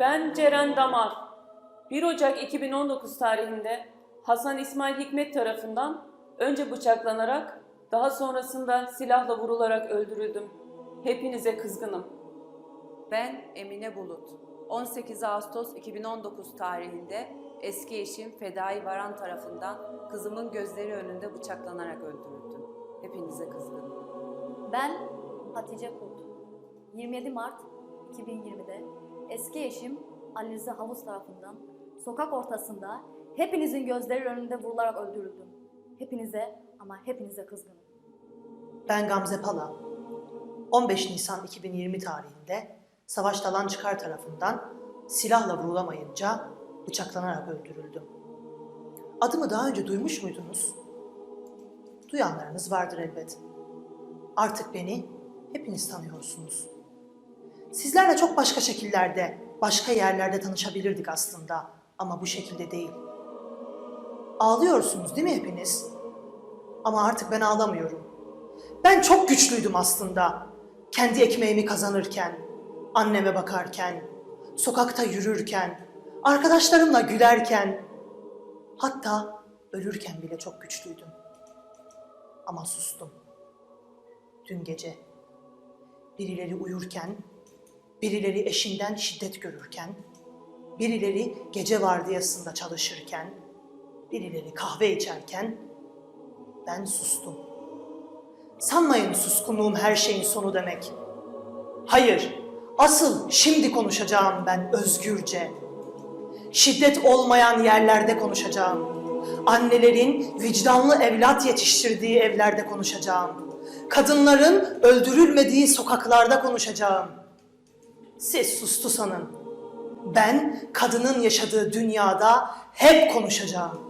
Ben Ceren Damar. 1 Ocak 2019 tarihinde Hasan İsmail Hikmet tarafından önce bıçaklanarak daha sonrasında silahla vurularak öldürüldüm. Hepinize kızgınım. Ben Emine Bulut. 18 Ağustos 2019 tarihinde eski eşim Fedai Varan tarafından kızımın gözleri önünde bıçaklanarak öldürüldüm. Hepinize kızgınım. Ben Hatice Kurt. 27 Mart 2020'de eski eşim Ali Rıza Havuz tarafından sokak ortasında hepinizin gözleri önünde vurularak öldürüldüm. Hepinize ama hepinize kızgınım. Ben Gamze Pala. 15 Nisan 2020 tarihinde Savaş Dalan Çıkar tarafından silahla vurulamayınca bıçaklanarak öldürüldüm. Adımı daha önce duymuş muydunuz? Duyanlarınız vardır elbet. Artık beni hepiniz tanıyorsunuz. Sizlerle çok başka şekillerde, başka yerlerde tanışabilirdik aslında ama bu şekilde değil. Ağlıyorsunuz değil mi hepiniz? Ama artık ben ağlamıyorum. Ben çok güçlüydüm aslında. Kendi ekmeğimi kazanırken, anneme bakarken, sokakta yürürken, arkadaşlarımla gülerken, hatta ölürken bile çok güçlüydüm. Ama sustum. Dün gece birileri uyurken, birileri eşinden şiddet görürken, birileri gece vardiyasında çalışırken, birileri kahve içerken ben sustum. Sanmayın suskunluğum her şeyin sonu demek. Hayır, asıl şimdi konuşacağım ben özgürce. Şiddet olmayan yerlerde konuşacağım. Annelerin vicdanlı evlat yetiştirdiği evlerde konuşacağım. Kadınların öldürülmediği sokaklarda konuşacağım. Siz sustu sanın. Ben kadının yaşadığı dünyada hep konuşacağım.